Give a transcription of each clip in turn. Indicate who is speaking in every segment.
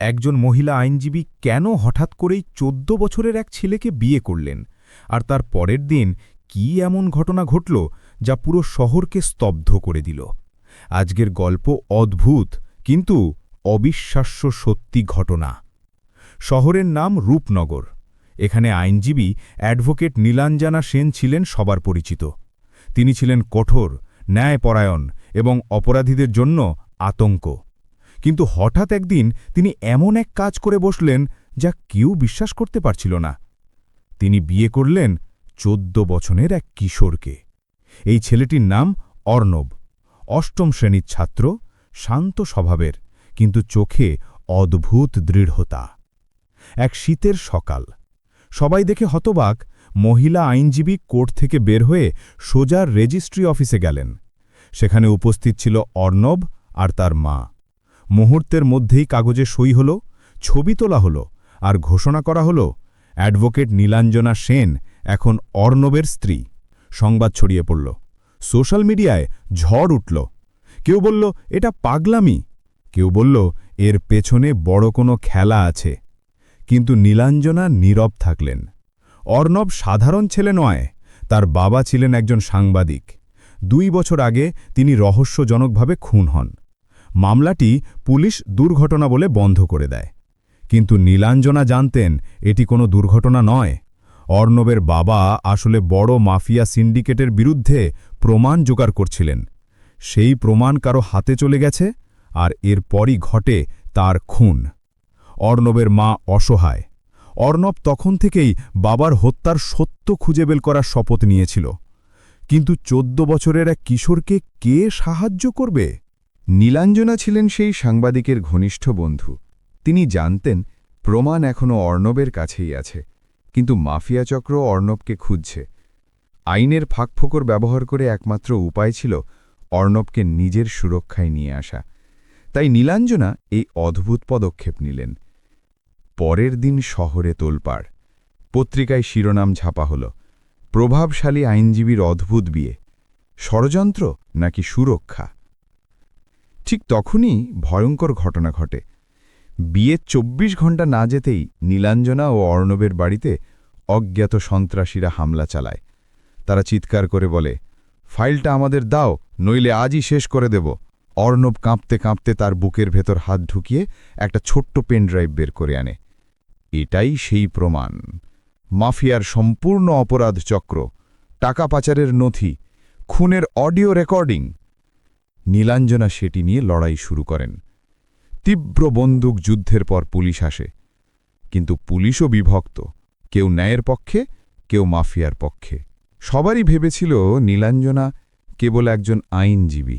Speaker 1: একজন মহিলা আইনজীবী কেন হঠাৎ করেই চোদ্দ বছরের এক ছেলেকে বিয়ে করলেন? আর তার পরের দিন কি এমন ঘটনা ঘটল যা পুরো শহরকে স্তব্ধ করে দিল? আজকের গল্প অদ্ভুত, কিন্তু অবিশ্বাস্য সত্যি ঘটনা। শহরের নাম রূপনগর। এখানে আইনজীবী অ্যাডভোকেট নীলাঞ্জানা সেন ছিলেন সবার পরিচিত। তিনি ছিলেন কঠোর, ন্যায়পরায়ণ এবং অপরাধীদের জন্য আতঙ্ক। কিন্তু হঠাৎ একদিন তিনি এমন এক কাজ করে বসলেন যা কেউ বিশ্বাস করতে পারছিল না। তিনি বিয়ে করলেন চোদ্দ বছরের এক কিশোরকে। এই ছেলেটির নাম অর্ণব। অষ্টম শ্রেণির ছাত্র, শান্ত স্বভাবের, কিন্তু চোখে অদ্ভুত দৃঢ়তা। এক শীতের সকাল। সবাই দেখে হতবাক, মহিলা আইনজীবী কোর্ট থেকে বের হয়ে সোজার রেজিস্ট্রি অফিসে গেলেন। সেখানে উপস্থিত ছিল অর্ণব আর তার মা। মুহূর্তের মধ্যেই কাগজে সই হল, ছবি তোলা হল, আর ঘোষণা করা হল, অ্যাডভোকেট নীলাঞ্জনা সেন এখন অর্ণবের স্ত্রী। সংবাদ ছড়িয়ে পড়ল। সোশ্যাল মিডিয়ায় ঝড় উঠল। কেউ বলল, এটা পাগলামি। কেউ বলল, এর পেছনে বড় কোনো খেলা আছে। কিন্তু নীলাঞ্জনা নীরব থাকলেন। অর্ণব সাধারণ ছেলে নয়, তার বাবা ছিলেন একজন সাংবাদিক। দুই বছর আগে তিনি রহস্যজনকভাবে খুন হন। মামলাটি পুলিশ দুর্ঘটনা বলে বন্ধ করে দেয়। কিন্তু নীলাঞ্জনা জানতেন, এটি কোনো দুর্ঘটনা নয়। অর্ণবের বাবা আসলে বড় মাফিয়া সিন্ডিকেটের বিরুদ্ধে প্রমাণ জোগাড় করছিলেন। সেই প্রমাণ কারও হাতে চলে গেছে, আর এরপরই ঘটে তার খুন। অর্ণবের মা অসহায়। অর্ণব তখন থেকেই বাবার হত্যার সত্য খুঁজে বের করার শপথ নিয়েছিল। কিন্তু চোদ্দ বছরের এক কিশোরকে কে সাহায্য করবে?
Speaker 2: নীলাঞ্জনা ছিলেন সেই সাংবাদিকের ঘনিষ্ঠ বন্ধু। তিনি জানতেন, প্রমাণ এখনও অর্ণবের কাছেই আছে, কিন্তু মাফিয়া চক্র অর্ণবকে খুঁজছে। আইনের ফাঁকফোকর ব্যবহার করে একমাত্র উপায় ছিল অর্ণবকে নিজের সুরক্ষায় নিয়ে আসা। তাই নীলাঞ্জনা এই অদ্ভুত পদক্ষেপ নিলেন। পরের দিন শহরে তোলপাড়। পত্রিকায় শিরোনাম ছাপা হল, প্রভাবশালী আইনজীবীর অদ্ভুত বিয়ে। ষড়যন্ত্র নাকি সুরক্ষা? ঠিক তখনই ভয়ঙ্কর ঘটনা ঘটে। বিয়ের চব্বিশ ঘণ্টা না যেতেই নীলাঞ্জনা ও অর্ণবের বাড়িতে অজ্ঞাত সন্ত্রাসীরা হামলা চালায়। তারা চিৎকার করে বলে, ফাইলটা আমাদের দাও, নইলে আজই শেষ করে দেব। অর্ণব কাঁপতে কাঁপতে তার বুকের ভেতর হাত ঢুকিয়ে একটা ছোট্ট পেনড্রাইভ বের করে আনে। এটাই সেই প্রমাণ। মাফিয়ার সম্পূর্ণ অপরাধ চক্র, টাকা পাচারের নথি, খুনের অডিও রেকর্ডিং নীলাঞ্জনা সেটি নিয়ে লড়াই শুরু করেন। তীব্র বন্দুক যুদ্ধের পর পুলিশ আসে। কিন্তু পুলিশও বিভক্ত। কেউ ন্যায়ের পক্ষে, কেউ মাফিয়ার পক্ষে। সবারই ভেবেছিল নীলাঞ্জনা কেবল একজন আইনজীবী।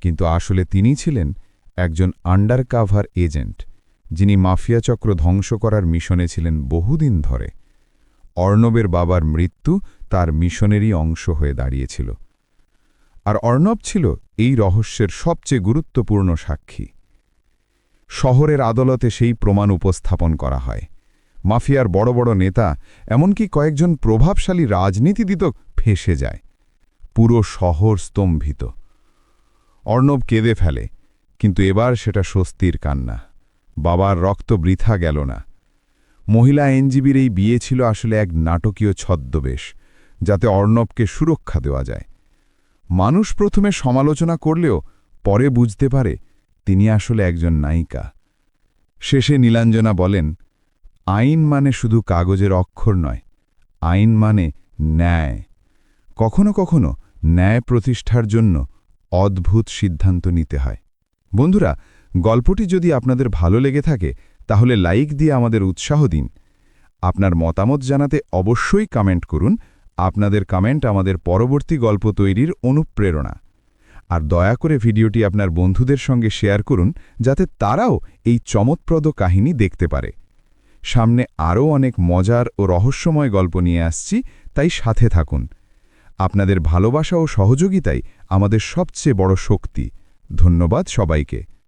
Speaker 2: কিন্তু আসলে তিনি ছিলেন একজন আন্ডারকাভার এজেন্ট যিনি মাফিয়া চক্র ধ্বংস করার মিশনে ছিলেন বহুদিন ধরে। অর্ণবের বাবার মৃত্যু তার মিশনেরই অংশ হয়ে দাঁড়িয়েছিল। আর অর্ণব ছিল এই রহস্যের সবচেয়ে গুরুত্বপূর্ণ সাক্ষী। শহরের আদালতে সেই প্রমাণ উপস্থাপন করা হয়। মাফিয়ার বড় বড় নেতা, এমনকি কয়েকজন প্রভাবশালী রাজনীতিবিদ ফেসে যায়। পুরো শহর স্তম্ভিত। অর্ণব কেঁদে ফেলে, কিন্তু এবার সেটা স্বস্তির কান্না। বাবার রক্ত বৃথা গেল না। মহিলা এনজিবির এই বিয়ে ছিল আসলে এক নাটকীয় ছদ্মবেশ, যাতে অর্ণবকে সুরক্ষা দেওয়া যায়। মানুষ প্রথমে সমালোচনা করলেও পরে বুঝতে পারে তিনি আসলে একজন নায়িকা। শেষে নীলাঞ্জনা বলেন, আইন মানে শুধু কাগজের অক্ষর নয়, আইন মানে ন্যায়। কখনো কখনো ন্যায় প্রতিষ্ঠার জন্য অদ্ভুত সিদ্ধান্ত নিতে হয়। বন্ধুরা, গল্পটি যদি আপনাদের ভালো লেগে থাকে, তাহলে লাইক দিয়ে আমাদের উৎসাহ দিন। আপনার মতামত জানাতে অবশ্যই কমেন্ট করুন। আপনাদের কমেন্ট আমাদের পরবর্তী গল্প তৈরির অনুপ্রেরণা। আর দয়া করে ভিডিওটি আপনার বন্ধুদের সঙ্গে শেয়ার করুন, যাতে তারাও এই চমৎপ্রদ কাহিনী দেখতে পারে। সামনে আরও অনেক মজার ও রহস্যময় গল্প নিয়ে আসছি, তাই সাথে থাকুন। আপনাদের ভালোবাসা ও সহযোগিতাই আমাদের সবচেয়ে বড় শক্তি। ধন্যবাদ সবাইকে।